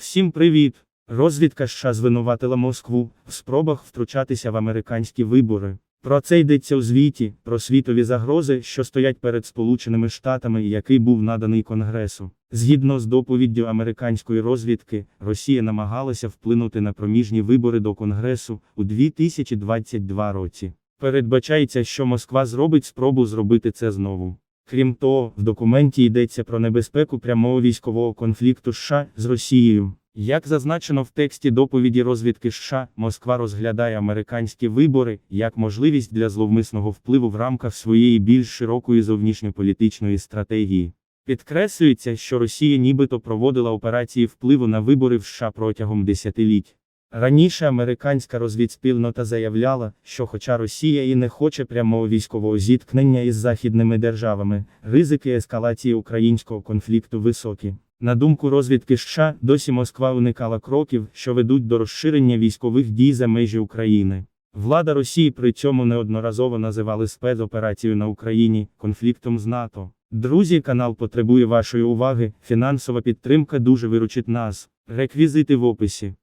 Всім привіт! Розвідка США звинуватила Москву в спробах втручатися в американські вибори. Про це йдеться у звіті про світові загрози, що стоять перед Сполученими Штатами, який був наданий Конгресу. Згідно з доповіддю американської розвідки, Росія намагалася вплинути на проміжні вибори до Конгресу у 2022 році. Передбачається, що Москва зробить спробу зробити це знову. Крім того, в документі йдеться про небезпеку прямого військового конфлікту США з Росією. Як зазначено в тексті доповіді розвідки США, Москва розглядає американські вибори як можливість для зловмисного впливу в рамках своєї більш широкої зовнішньополітичної стратегії. Підкреслюється, що Росія нібито проводила операції впливу на вибори в США протягом десятиліть. Раніше американська розвідспільнота заявляла, що хоча Росія і не хоче прямого військового зіткнення із західними державами, ризики ескалації українського конфлікту високі. На думку розвідки США, досі Москва уникала кроків, що ведуть до розширення військових дій за межі України. Влада Росії при цьому неодноразово називали спецоперацію на Україні конфліктом з НАТО. Друзі, канал потребує вашої уваги. Фінансова підтримка дуже виручить нас. Реквізити в описі.